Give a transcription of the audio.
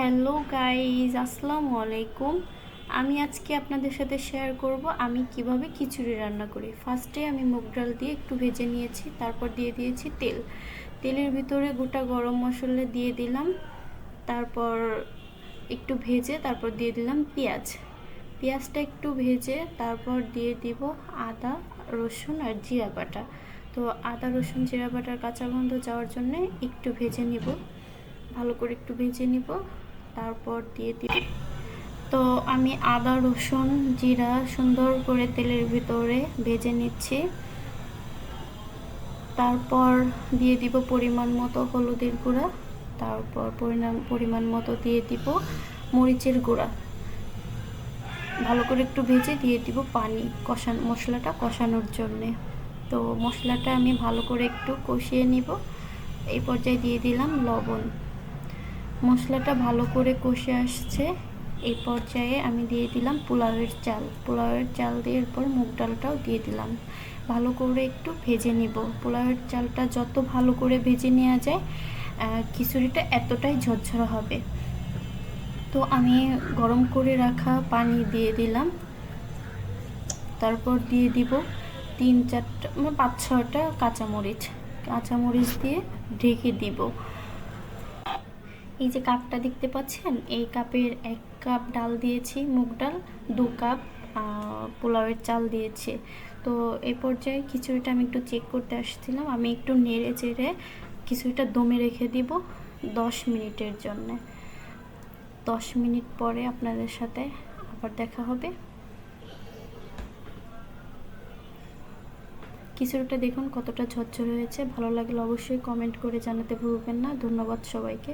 Hello guys আসসালামু আলাইকুম। আমি আজকে আপনাদের সাথে শেয়ার করব আমি কীভাবে খিচুড়ি রান্না করি। ফার্স্টে আমি মুগ ডাল দিয়ে একটু ভেজে নিয়েছি, তারপর দিয়ে দিয়েছি তেল। তেলের ভিতরে গোটা গরম মশলা দিয়ে দিলাম, তারপর একটু ভেজে তারপর দিয়ে দিলাম পেঁয়াজ। পেঁয়াজটা একটু ভেজে তারপর দিয়ে দিব আদা, রসুন আর জিরা বাটা। তো আদা, রসুন, জিরা বাটার কাঁচা গন্ধ যাওয়ার জন্য একটু ভেজে নিব। ভালো করে একটু ভেজে নিব। তারপর দিয়ে দিব তো আমি আদা, রসুন, জিরা সুন্দর করে তেলের ভিতরে ভেজে নিচ্ছি। তারপর দিয়ে দিব পরিমাণ মতো হলুদের গুঁড়া। তারপর পরিমাণ পরিমাণ মতো দিয়ে দিব মরিচের গুঁড়া। ভালো করে একটু ভেজে দিয়ে দিব পানি, কষান, মশলাটা কষানোর জন্যে। তো মশলাটা আমি ভালো করে একটু কষিয়ে নিব। এই পর্যায়ে দিয়ে দিলাম লবণ। মশলাটা ভালো করে কষে আসছে। এই পর্যায়ে আমি দিয়ে দিলাম পোলাওয়ের চাল। পোলাওয়ের চাল দিয়ে এরপর মুগ ডালটাও দিয়ে দিলাম। ভালো করে একটু ভেজে নিব। পোলাওয়ের চালটা যত ভালো করে ভেজে নেওয়া যায় খিচুড়িটা এতটাই ঝরঝরা হবে। তো আমি গরম করে রাখা পানি দিয়ে দিলাম। তারপর দিয়ে দিব তিন চারটা মানে পাঁচ ছটা কাঁচামরিচ। কাঁচামরিচ দিয়ে ঢেকে দিব। এই যে কাপটা দেখতে পাচ্ছেন, এই কাপের এক কাপ ডাল দিয়েছি, মুগ ডাল, দু কাপ পোলাওয়ের চাল দিয়েছি। তো এই পর্যায়ে খিচুড়িটা আমি একটু চেক করতে আসছিলাম, আমি একটু নেড়ে চেড়ে খিচুড়িটা দমে রেখে দিব দশ মিনিটের জন্য। দশ মিনিট পরে আপনাদের সাথে আবার দেখা হবে। খিচুড়িটা দেখুন কতটা ঝরঝরে হয়েছে, ভালো লাগলে অবশ্যই কমেন্ট করে জানাতে ভুলবেন না। ধন্যবাদ সবাইকে।